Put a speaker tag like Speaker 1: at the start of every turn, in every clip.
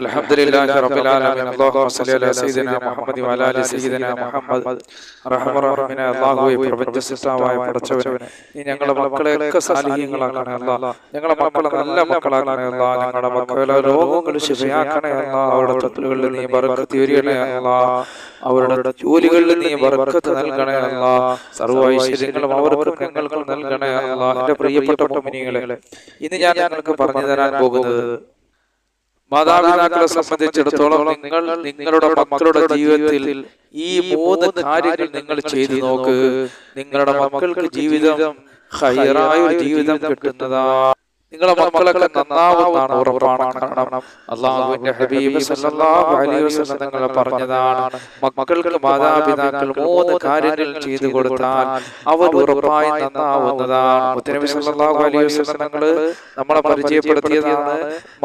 Speaker 1: الحمد لله رب العالمين اللهم صل على سيدنا محمد وعلى ال سيدنا محمد റഹ്മ റഹീമിനെ അല്ലാഹുവേ പ്രപഞ്ച സൃഷ്ടാവായ പടച്ചവനെ നീ ഞങ്ങളുടെ മക്കളെയൊക്കെ സാലിഹ്യങ്ങളാക്കണേ അല്ല ഞങ്ങളുടെ മക്കളെ നല്ല മക്കളാക്കണേ അല്ല ഞങ്ങളുടെ മക്കളെ രോഗങ്ങൾ ശിവയാക്കണേ അല്ല അവരുടെ തൊട്ടുകളിൽ നീ ബർക്കത്ത് ഉയരണേ അല്ല അവരുടെ ജോലികളിൽ നീ ബർക്കത്ത് നൽകണേ അല്ല സർവ്വ ഐശ്വര്യങ്ങളും അവർക്കും ഞങ്ങൾക്കും നൽകണേ അല്ല എന്റെ പ്രിയപ്പെട്ട മുഅ്മിനീങ്ങളെ ഇന്ന് ഞാൻ നിങ്ങൾക്ക് പറഞ്ഞു തരാൻ പോകുന്നത് മാതാപിതാക്കളെ സംബന്ധിച്ചിടത്തോളം നിങ്ങൾ നിങ്ങളുടെ മക്കളുടെ ജീവിതത്തിൽ ഈ മൂന്ന് കാര്യങ്ങൾ നിങ്ങൾ ചെയ്തു നോക്ക്. നിങ്ങളുടെ മക്കൾക്ക് ജീവിതം ഹൈറായ ജീവിതം കിട്ടുന്നതാ. നിങ്ങളെ മക്കളൊക്കെ നന്നാവുന്നതാണ് ഉറപ്പാണ് കാരണം അള്ളാഹുവിന്റെ ഹബീബ് സല്ലല്ലാഹു അലൈഹി വസല്ലം തങ്ങൾ പറഞ്ഞതാണ് മക്കൾക്ക് മാതാപിതാക്കൾ മൂന്ന് കാര്യങ്ങൾ ചെയ്തു കൊടുത്താൽ അവർ ഉറപ്പായി നന്നാവുന്നതാണ്. മുത്തനബി സല്ലല്ലാഹു അലൈഹി വസല്ലം തങ്ങൾ നമ്മളെ പരിചയപ്പെടുത്തിയതാണ്.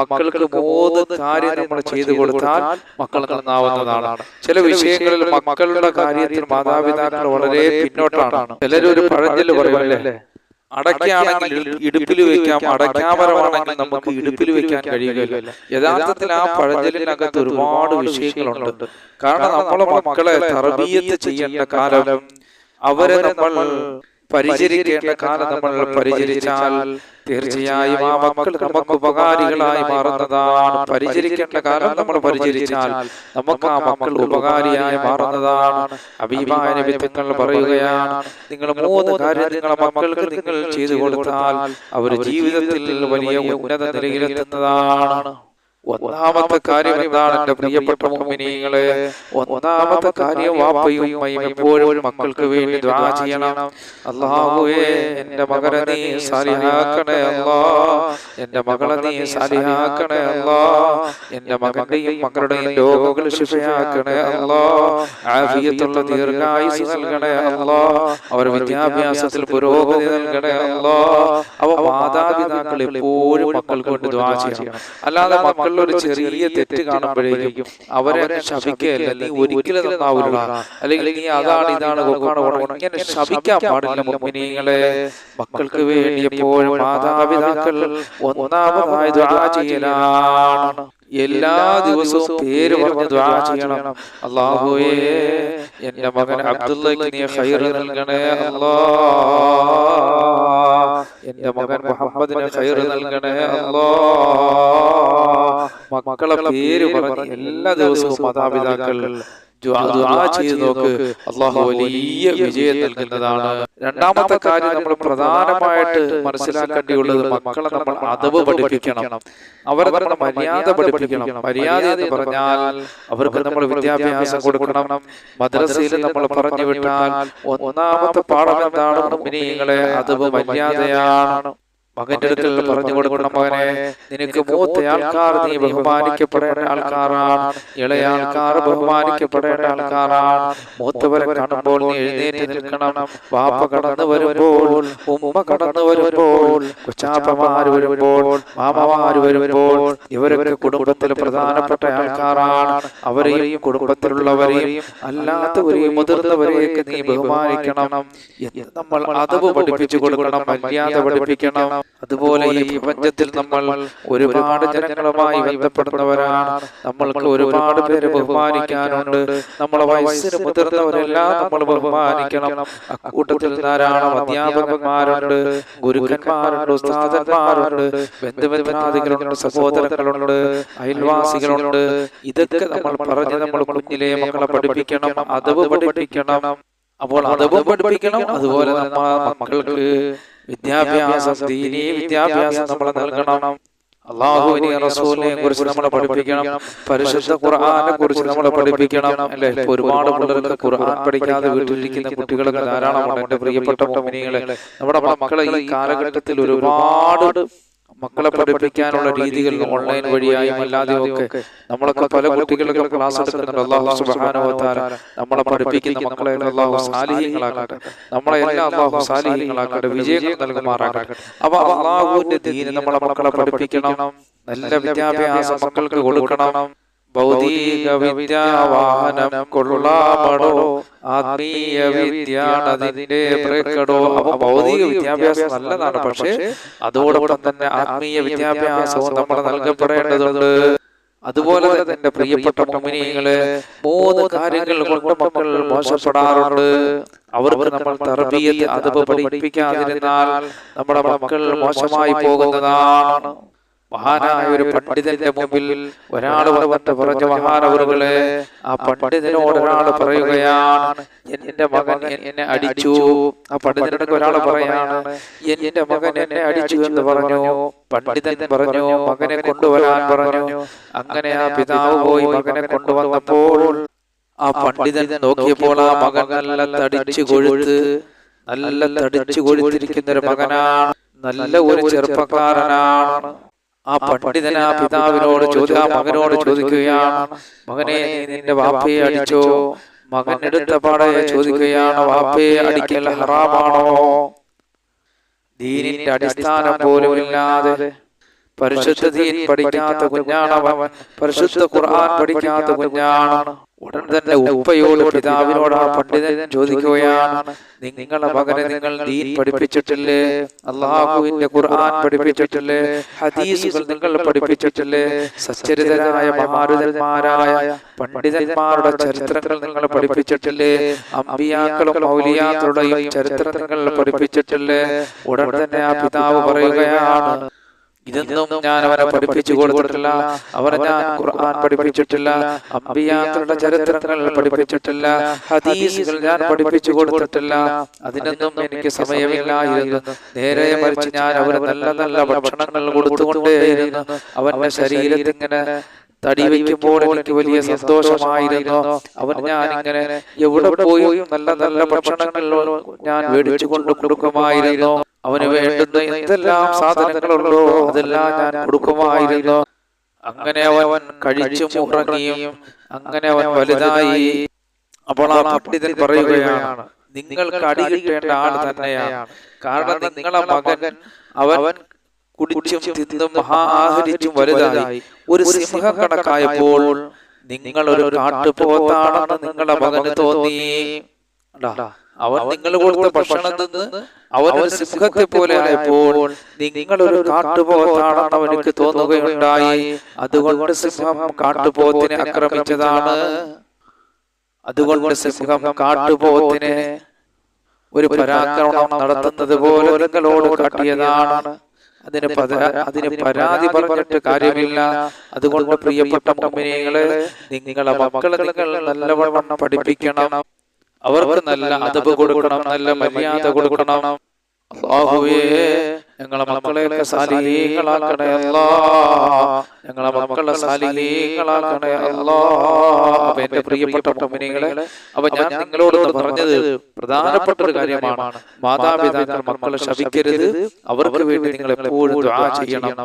Speaker 1: മക്കൾക്ക് മൂന്ന് കാര്യം നമ്മൾ ചെയ്തു കൊടുത്താൽ മക്കൾ നന്നാവുന്നതാണ്. ചില വിഷയങ്ങളിൽ മക്കളുടെ കാര്യത്തിൽ മാതാപിതാക്കൾ വളരെ പിന്നോട്ടാണ്. ചിലരൊരു പഴഞ്ചൊല്ല് പറയുമല്ലേ അടയ്ക്കാണെങ്കിൽ ഇടുപ്പിൽ വെക്കാം അടയ്ക്കാപരമാണെങ്കിൽ നമുക്ക് ഇടുപ്പിൽ വെക്കാൻ കഴിയുകയില്ല. യഥാർത്ഥത്തിൽ ആ പഴഞ്ചലിനകത്ത് ഒരുപാട് വിഷയങ്ങളുണ്ട്. കാരണം നമ്മളെ മക്കളെ തറബീയത്ത് ചെയ്യേണ്ട കാലം അവരെ നമ്മൾ പരിചരിക്കേണ്ട കാലം നമ്മൾ പരിചരിച്ചാൽ തീർച്ചയായും ആ മക്കൾ നമുക്ക് ഉപകാരികളായി മാറുന്നതാണ്. പരിചരിക്കേണ്ട കാലം നമ്മൾ പരിചരിച്ചാൽ നമുക്ക് ആ മക്കൾ ഉപകാരിയായി മാറുന്നതാണ്. അഭിമായ നിമിത്തങ്ങൾ പറയുകയാണ് നിങ്ങൾ മൂന്ന് കാര്യം നിങ്ങളെ മക്കൾക്ക് നിങ്ങൾ ചെയ്തു കൊടുത്താൽ അവർ ജീവിതത്തിൽ വലിയ ഉന്നത നിലയിലെത്തുന്നതാണ്. ഒന്നാമത്തെ കാര്യം എന്താണ് എന്റെ പ്രിയപ്പെട്ട മുമ്മിനികളെ ഒന്നാമത്തെ കാര്യം വാപ്പയും എപ്പോഴും മക്കൾക്ക് വേണ്ടി ദ്വാ ചെയ്യണം. അള്ളാഹുവേ എന്റെ മകനെ നീ സാലിഹാക്കണേ അല്ലാ. എന്റെ മകളെ നീ സാലിഹാക്കണേ അല്ലാ. എന്റെ മകന്റെയും മക്കളുടെയും രോഗങ്ങൾ ശിഫയാക്കണേ അല്ലാ. ആഫിയത്തുള്ള ദീർഘായുസ് നൽകണേ അല്ലാ. അവർ വിദ്യാഭ്യാസത്തിൽ പുരോഗതി നൽകണേ അല്ലാ. അവ മാതാപിതാക്കൾ എപ്പോഴും മക്കൾക്ക് വേണ്ടി ദ്വാ ചെയ്യണം. അല്ലാതെ മക്കൾ ഒരു ചെറിയ തെറ്റ് കാണുമ്പോഴേക്കും അവരെ ശപിക്കുകയല്ല നീ ഒരിക്കലും നന്നാവില്ല അല്ലെങ്കിൽ നീ അതാണ് ഇതാണ് ഇങ്ങനെ ശപിക്കാൻ പാടില്ല മുമ്പിനിങ്ങളെ മക്കൾക്ക് വേണ്ടി എപ്പോഴും മാതാപിതാക്കൾ ഒന്നാമതായി ചെയ്യലാണ്. എല്ലാ ദിവസവും പേര് പറഞ്ഞ് ദ്വാ ചെയ്യണം. അള്ളാഹുവേ എന്റെ മകൻ അബ്ദുള്ളക്ക് നീ ഹൈർ നൽകണേ അല്ലാ. എന്റെ മകൻ മുഹമ്മദിന് ഹൈർ നൽകണേ അല്ലാ. മക്കളെ പേര് പറഞ്ഞ് എല്ലാ ദിവസവും മാതാപിതാക്കൾ ചെയ്ത് നോക്ക്. അള്ളാഹു വലിയ വിജയം നൽകുന്നതാണ്. രണ്ടാമത്തെ കാര്യം നമ്മൾ പ്രധാനമായിട്ട് മനസ്സിലാക്കേണ്ടിയുള്ളത് മക്കളെ നമ്മൾ അതവ് പഠിപ്പിക്കണം. അവരെ നമ്മൾ മര്യാദ പഠിപ്പിക്കണം. മര്യാദ എന്ന് പറഞ്ഞാൽ അവർക്ക് നമ്മൾ വിദ്യാഭ്യാസം കൊടുക്കണം. മദ്രസയിൽ നമ്മൾ പറഞ്ഞു വിട്ടാൽ ഒന്നാമത്തെ പാഠം എന്താണ്? നിങ്ങളെ അതവ് മര്യാദയാണ്. മകന്റെ അടുക്കൽ പറഞ്ഞു കൊടുക്കണം മകനെ നിനക്ക് മൂത്ത ആൾക്കാർ നീ ബഹുമാനിക്കപ്പെടേണ്ട ആൾക്കാരാണ്. ഇളയ ആൾക്കാർ ബഹുമാനിക്കപ്പെടേണ്ട ആൾക്കാരാണ്. മൂത്തവരെ കാണുമ്പോൾ നീ എഴുന്നേറ്റ് നിൽക്കണം. വാപ്പ കടന്നു വരുമ്പോൾ ഉമ്മ കടന്നു വരുമ്പോൾ കൊച്ചാപ്പമാര് വരുമ്പോൾ മാമമാര് വരുമ്പോൾ ഇവരൊക്കെ കുടുംബത്തിൽ പ്രധാനപ്പെട്ട ആൾക്കാരാണ്. അവരെയും കുടുംബത്തിലുള്ളവരെയും അല്ലാത്തവരെയും മുതിർന്നവരെയൊക്കെ നീ ബഹുമാനിക്കണം. നമ്മൾ അതവ് പഠിപ്പിച്ചു കൊടുക്കണം മര്യാദ പഠിപ്പിക്കണം. അതുപോലെ ഈ പ്രപഞ്ചത്തിൽ നമ്മൾ ഒരുപാട് ജനങ്ങളുമായി ബന്ധപ്പെടുന്നവരാണ്. നമ്മൾക്ക് ഒരുപാട് പേര് ബഹുമാനിക്കാനുണ്ട്. നമ്മളെ വയസ്സിന് മുതിർന്നവരെല്ലാം നമ്മൾ ബഹുമാനിക്കണം. അക്കൂട്ടത്തിൽ ധാരാളം അധ്യാപകന്മാരുണ്ട് ഗുരുക്കന്മാരുണ്ട് ഉസ്താദന്മാരുണ്ട് ബന്ധുബന്ധാദികളുണ്ട് സഹോദരങ്ങളുണ്ട് അയൽവാസികളുണ്ട്. ഇതൊക്കെ നമ്മൾ പറഞ്ഞ് നമ്മൾ കുഞ്ഞിലെ മക്കളെ പഠിപ്പിക്കണം അതവ് പഠിപ്പിക്കണം. അപ്പോൾ അതവ് പഠിപ്പിക്കണം. അതുപോലെ നമ്മൾ മക്കൾക്ക് വിദ്യാഭ്യാസം ദീനീ വിദ്യാഭ്യാസം നമ്മൾ നൽകണം. അള്ളാഹുവിനെ റസൂലിനെ കുറിച്ച് നമ്മൾ പഠിപ്പിക്കണം. പരിശുദ്ധ ഖുർആാനെ കുറിച്ച് നമ്മൾ പഠിപ്പിക്കണം. അല്ലെ? ഒരുപാട് പിള്ളേർക്ക് ഖുർആൻ പഠിക്കാതെ വീട്ടിലിരിക്കുന്ന കുട്ടികളൊക്കെ ധാരാളമാണ് എന്റെ പ്രിയപ്പെട്ട മോമിനികളെ. നമ്മുടെ മക്കളെ ഈ കാലഘട്ടത്തിൽ ഒരുപാട് മക്കളെ പഠിപ്പിക്കാനുള്ള രീതികൾ ഓൺലൈൻ വഴിയായും അല്ലാതെയും ഒക്കെ നമ്മളൊക്കെ പല കുട്ടികളൊക്കെ ക്ലാസ് എടുക്കുന്നുണ്ട്. അള്ളാഹു സുബാനുവത്താര നമ്മളെ പഠിപ്പിക്കുന്ന മക്കളെ അള്ളാഹു സാലിഹ്യങ്ങളാക്കട്ടെ. നമ്മളെ എല്ലാ അള്ളാഹു സാലിഹ്യങ്ങളാക്കട്ടെ. വിജയങ്ങൾ നൽകുമാറാകട്ടെ. അപ്പൊ അള്ളാഹുവിന്റെ ദീന് നമ്മളെ മക്കളെ പഠിപ്പിക്കണം. നല്ല വിദ്യാഭ്യാസം മക്കൾക്ക് കൊടുക്കണം. ഭൗതിക വിദ്യാവാഹനം ആത്മീയ പ്രകടോ അപ്പൊ ഭൗതിക വിദ്യാഭ്യാസം നല്ലതാണ്. പക്ഷെ അതോടൊപ്പം തന്നെ ആത്മീയ വിദ്യാഭ്യാസവും നമ്മൾ നൽകപ്പെടേണ്ടതുണ്ട്. അതുപോലെ തന്നെ പ്രിയപ്പെട്ട കമ്പനികൾ മൂന്ന് കാര്യങ്ങൾ കൊണ്ട് മക്കൾ മോശപ്പെടാറുണ്ട്. അവർക്ക് നമ്മൾ തർബീയത്ത് അത് പഠിപ്പിക്കാതിരുന്നാൽ നമ്മുടെ മക്കൾ മോശമായി പോകുന്നതാണ്. മഹാനായ ഒരു പണ്ഡിതന്റെ മുമ്പിൽ ഒരാൾ വന്നിട്ട് പറഞ്ഞ മഹാനവറുകളെ ആ പണ്ഡിതനോട് ഒരാൾ പറയുകയാണ് എന്റെ മകൻ എന്നെ അടിച്ചു ആ പണ്ഡിതനോട് ഒരാൾ പറയാണ് എന്റെ മകൻ എന്നെ അടിച്ചു എന്ന് പറഞ്ഞു പണ്ഡിതൻ പറഞ്ഞു മകനെ കൊണ്ടുവരാൻ പറഞ്ഞു അങ്ങനെ ആ പിതാവ് പോയി മകനെ കൊണ്ടുവന്നപ്പോൾ ആ പണ്ഡിതൻ നോക്കിയപ്പോൾ ആ മകൻ നല്ല തടിച്ചു കൊഴുത്ത് നല്ല തടിച്ചു കൊഴുത്തിരിക്കുന്ന ഒരു മകനാണ് നല്ല ഒരു ചെറുപ്പക്കാരനാണ് ആ പണ്ഡിതൻ ആ പിതാവിനോട് ചോദിക്കുക മകനോട് ചോദിക്കുകയാണ്. മകനെ നിന്റെ വാപ്പയെ അടിച്ചോ? മകൻ എടുത്ത പാടെ ചോദിക്കുകയാണ് വാപ്പയെ അടിക്കൽ ഹറാമാണോ? ദീനിന്റെ അടിസ്ഥാനം പോലും ഇല്ലാതെ പരിശുദ്ധ ദീൻ പഠിക്കാത്ത കുഞ്ഞാണവൻ. പരിശുദ്ധ ഖുർആൻ പഠിക്കാത്ത കുഞ്ഞാണ് ഉടൻ തന്നെ ഉപ്പയോട് പിതാവിനോട് ആ പണ്ഡിതൻ ചോദിക്കുകയാണ് നിങ്ങളെ മകനെ നിങ്ങൾ ദീൻ പഠിപ്പിച്ചിട്ടില്ലേ? അള്ളാഹുവിന്റെ ഖുർആൻ പഠിപ്പിച്ചിട്ടില്ലേ? ഹദീസുകൾ നിങ്ങൾ പഠിപ്പിച്ചിട്ടില്ലേ? സച്ചരിതരായ മഹാരുതന്മാരായ പണ്ഡിതന്മാരുടെ ചരിത്രങ്ങൾ നിങ്ങൾ പഠിപ്പിച്ചിട്ടില്ലേ? അമ്പിയാക്കളും മൗലിയാക്കളുടെയും ചരിത്രങ്ങൾ പഠിപ്പിച്ചിട്ടില്ലേ? ഉടൻ തന്നെ ആ പിതാവ് പറയുകയാണ് ഇതൊന്നും ഞാൻ അവരെ പഠിപ്പിച്ചു കൊടുത്തിട്ടില്ല. അവരെ ഞാൻ ഖുർആൻ പഠിപ്പിച്ചിട്ടില്ല. അമ്പിയാക്കളുടെ ചരിത്രങ്ങൾ പഠിപ്പിച്ചിട്ടില്ല. ഹദീസുകൾ ഞാൻ പഠിപ്പിച്ചു കൊടുത്തിട്ടില്ല. അതിനൊന്നും എനിക്ക് സമയമില്ലായിരുന്നു. നേരെ മറിച്ച് ഞാൻ അവന് നല്ല നല്ല ഭക്ഷണങ്ങൾ കൊടുത്തുകൊണ്ടേയിരുന്നു. അവന്റെ ശരീരത്തിൽ ഇങ്ങനെ തടി വയ്ക്കുമ്പോൾ എനിക്ക് വലിയ സന്തോഷമായിരുന്നു. അവൻ ഞാൻ ഇങ്ങനെ എവിടെ പോയി നല്ല നല്ല ഭക്ഷണങ്ങൾ ഞാൻ മേടിച്ചു കൊണ്ട് കൊടുക്കുമായിരുന്നു. അവന് വേണ്ടുന്ന എന്തെല്ലാം സാധനങ്ങളുള്ളോ അതെല്ലാം ഞാൻ കൊടുക്കുമായിരുന്നു. അങ്ങനെ അവൻ കഴിച്ചും ഉറങ്ങിയും അങ്ങനെ അവൻ വലുതായി അപ്പോൾ ആ പണ്ഡിതൻ പറയുകയാണ് നിങ്ങൾക്ക് അടി കിട്ടേണ്ട ആൾ തന്നെയാണ്. കാരണം നിങ്ങളെ മകൻ അവൻ കുടിച്ചും തിന്നും മഹാഹരിച്ചും വലുതായി. ഒരു സിംഹം കണക്കായപ്പോൾ നിങ്ങൾ ഒരു കാട്ടുപോത്താണെന്ന് നിങ്ങളുടെ മകന് തോന്നി? അവൻ നിങ്ങൾ കൊടുത്ത ഭക്ഷണം നിന്ന് അവർ ഒരു സിംഹത്തെ പോലെ ആയപ്പോൾ നിങ്ങൾ ഒരു കാട്ടുപോത്താണെന്ന് അവനക്ക് തോന്നുകയുണ്ടായി അതുകൊണ്ട് സിംഹം കാട്ടുപോത്തിനെ ആക്രമിച്ചതാണ്. അതുകൊണ്ട് സിംഹം കാട്ടുപോത്തിനെ ഒരു പരാക്രമണം നടത്തുന്നത് പോലെ നിങ്ങളോട് കാട്ടിയതാണ്. അതിന് അതിന് പരാതി പറഞ്ഞിട്ട് കാര്യമില്ല. അതുകൊണ്ട് പ്രിയപ്പെട്ട കമ്പനികളെ നിങ്ങളെ മക്കളെ നിങ്ങൾ നല്ലവണ്ണം പഠിപ്പിക്കണം. അവർക്ക് നല്ല അതപ് കൊടുക്കണം നല്ല മര്യാദ കൊടുക്കണം. അല്ലാഹുവേ ഞങ്ങളെ മക്കളെ സാലിഹീങ്ങളാക്കണേ അല്ലാ. ഞങ്ങളെ മക്കളെ സാലിഹീങ്ങളാക്കണേ അല്ലാ. അപ്പൊ എന്റെ പ്രിയപ്പെട്ട മുമ്പിനികളെ അപ്പൊ ഞാൻ നിങ്ങളോട് പറഞ്ഞത് പ്രധാനപ്പെട്ട ഒരു കാര്യമാണ്. മാതാപിതാക്കൾ മക്കളെ ശപിക്കരുത്. അവർക്ക് വേണ്ടി നിങ്ങൾ എപ്പോഴും ചെയ്യണം.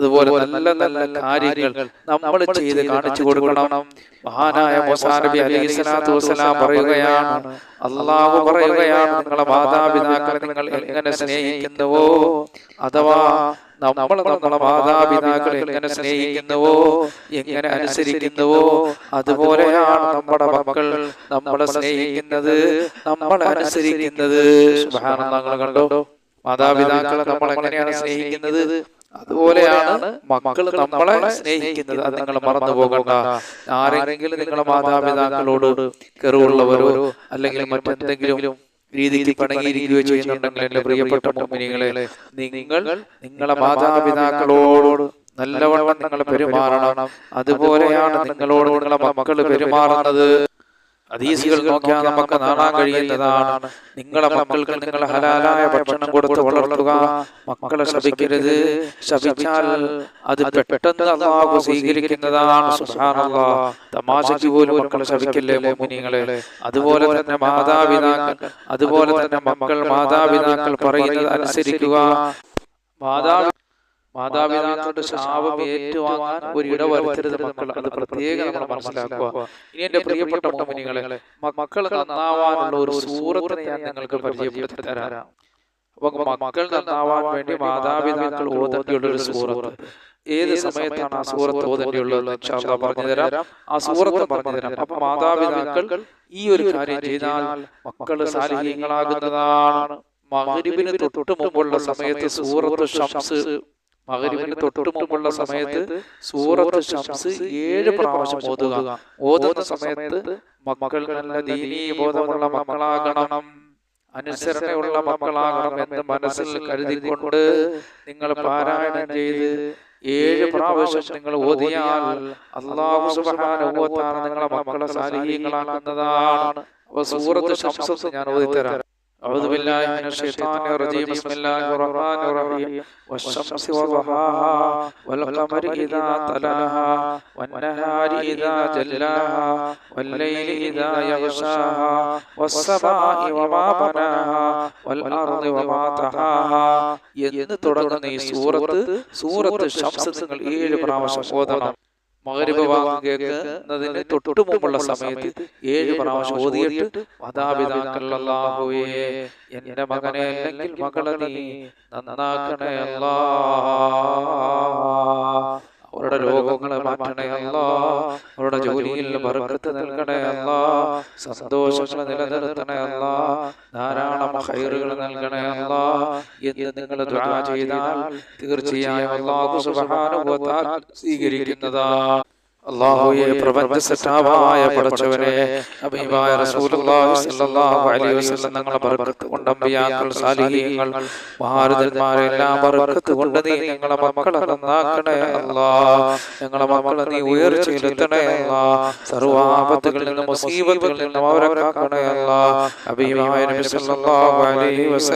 Speaker 1: അതുപോലെ നല്ല നല്ല കാര്യങ്ങൾ നമ്മൾ ചെയ്ത് കാണിച്ചു കൊടുക്കണം. മഹാനായ മൂസാ നബി അലൈഹി സ്വലാത്തു വസ്സലാം പറയുകയാണ്. അള്ളാഹു പറയുകയാണ്. നിങ്ങളെ മാതാപിതാക്കളെ നിങ്ങൾ എങ്ങനെ സ്നേഹിക്കുന്നുവോ? അഥവാ നമ്മൾ നമ്മളെ മാതാപിതാക്കളെ എങ്ങനെ സ്നേഹിക്കുന്നുവോ എങ്ങനെ അനുസരിക്കുന്നുവോ അതുപോലെയാണ് നമ്മുടെ മക്കൾ നമ്മളെ സ്നേഹിക്കുന്നത് നമ്മളെ അനുസരിക്കുന്നത്. നിങ്ങൾ കണ്ടോ? മാതാപിതാക്കളെ നമ്മൾ എങ്ങനെയാണ് സ്നേഹിക്കുന്നത്? അതുപോലെയാണ് മക്കൾ നമ്മളെ സ്നേഹിക്കുന്നത്. അത് നിങ്ങൾ മറന്നു പോകണ്ട. ആരെങ്കിലും നിങ്ങളെ മാതാപിതാക്കളോട് കെറുള്ളവരോ അല്ലെങ്കിൽ മറ്റെന്തെങ്കിലും രീതിയിൽ പടങ്ങിയിരിക്കുകയോ ചെയ്യുന്നുണ്ടെങ്കിൽ എന്റെ പ്രിയപ്പെട്ട മോമിനികളെ നിങ്ങൾ നിങ്ങളെ മാതാപിതാക്കളോട് നല്ലവണ്ണം നിങ്ങൾ പെരുമാറണം. അതുപോലെയാണ് നിങ്ങളോട് നിങ്ങളെ മക്കൾ പെരുമാറുന്നത്. ഹദീസുകൾ നോക്കിയാൽ നമുക്ക് നാടാൻ കഴിയുന്നതാണ്. നിങ്ങളെ മക്കൾക്ക് നിങ്ങൾ ഹലാലായ ഭക്ഷണം കൊടുത്ത് വളർത്തുക. മക്കളെ ശപിക്കരുത്. ശപിച്ചാൽ അത് പെട്ടെന്ന് അള്ളാഹു സ്വീകരിക്കുന്നതാണ്. തമാശയ്ക്ക് പോലും മക്കളെ ശപിക്കല്ലേ മോമിനിങ്ങളെ അതുപോലെ തന്നെ മാതാപിതാക്കൾ അതുപോലെ തന്നെ മക്കൾ മാതാപിതാക്കൾ പറയുന്നത് അനുസരിക്കുക. മാതാ മാതാപിതാക്കളുടെ ശാപം ഏറ്റുവാങ്ങാൻ ഒരു ഇട വരുത്തരുത് മക്കൾ അത് പ്രത്യേകം നമ്മൾ മനസ്സിലാക്കുക. ഇനി എന്റെ പ്രിയപ്പെട്ട മോമിനികളെ മക്കൾ നന്നാവാനുള്ള ഒരു സൂറത്തിനെ ഞാൻ നിങ്ങൾക്ക് പരിചയപ്പെടുത്തി തരാം. അപ്പൊ മക്കൾ നന്നാവാൻ വേണ്ടി മാതാപിതാക്കൾ ഓതേണ്ടിയുള്ള ഒരു സൂറത്ത്. ഏത് സമയത്താണ് ആ സൂറത്ത് ഓതേണ്ടിയുള്ളത് പറഞ്ഞു തരാം ആ സൂറത്ത് പറഞ്ഞു തരാം അപ്പൊ മാതാപിതാക്കൾ ഈ ഒരു കാര്യം ചെയ്താൽ മക്കൾ സാലിഹ്യങ്ങളാകുന്നതാണ്. മകരിബിന് തൊട്ട് മുമ്പുള്ള സമയത്ത് സൂറത്ത് ഷംസ് മകരിവിന് തൊട്ടു മുമ്പുള്ള സമയത്ത് സൂറത്ത് ഷംസ് ഏഴ് പ്രാവശ്യം ഓതുക. ഓതുന്ന സമയത്ത് മക്കൾ നല്ല ദീനീ ബോധമുള്ള മക്കളാകണം. അനുസരണയുള്ള മക്കളാകണം എന്ന് മനസ്സിൽ കരുതിക്കൊണ്ട് നിങ്ങൾ പാരായണം ചെയ്ത് ഏഴ് പ്രാവശ്യം നിങ്ങൾ ഓതിയാൽ അള്ളാഹു തആല നിങ്ങളെ മക്കളെ സാലിഹീങ്ങളാക്കുന്നതാണ്. അപ്പൊ സൂറത്ത് ഷംസ് ഞാൻ ഓതിത്തരാം. أعوذ بالله من الشيطان الرجيم بسم الله الرحمن الرحيم والشمس وضحاها والقمر إذا طلاها والنهار إذا جلاها والليل إذا يغشاها والسماء وما بناها والأرض وما طحاها എന്ന് തുടങ്ങുന്ന ഈ സൂറത്ത് സൂറത്ത് ഷംസ് നിങ്ങൾ ഏഴ് പ്രാവശ്യം ഓതണം മകരിബ് വാങ്ങ് കേൾക്കുന്നതിന് തൊട്ടു മുമ്പുള്ള സമയത്ത് ഏഴ് പ്രാവശ്യം ഓതിയിട്ട് മാതാപിതാക്കളല്ലാഹുവേ എന്റെ മകനെ അല്ലെങ്കിൽ മകളെ നീ നന്നാക്കണേ അല്ലാ അവരുടെ രോഗങ്ങളെ മാറ്റണേ അല്ലാ. അവരുടെ ജോലിയിൽ ബർക്കത്ത് നൽകണേ അല്ലാ. സന്തോഷങ്ങൾ നിലനിർത്തണേ അല്ലാ. ധാരാളം ഹൈറുകൾ നൽകണേ അല്ലാ. എന്ന് നിങ്ങൾ ചെയ്താൽ തീർച്ചയായും സ്വീകരിക്കുന്നതാ. അള്ളാഹുയെ പ്രപഞ്ച പടച്ചവനെ റസൂലുള്ളാഹി സ്വല്ലല്ലാഹു അലൈഹി വസല്ലം ഞങ്ങളെ ബർക്കത്ത് കൊണ്ട് അമ്പിയാക്കൾ സാലിഹീങ്ങൾ ബർക്കത്ത് കൊണ്ട് നീ ഞങ്ങളെ മക്കളെ നന്നാക്കണേ ഞങ്ങളെ മക്കളെ നീ ഉയർച്ചയിലെത്തണേ സർവാപത്തുകളിൽ നിന്നും മുസീബത്തുകളിൽ നിന്നും അവരെ കാക്കണേ അല്ലാ. അബീബായ നബി സല്ലല്ലാഹു അലൈഹി വസല്ലം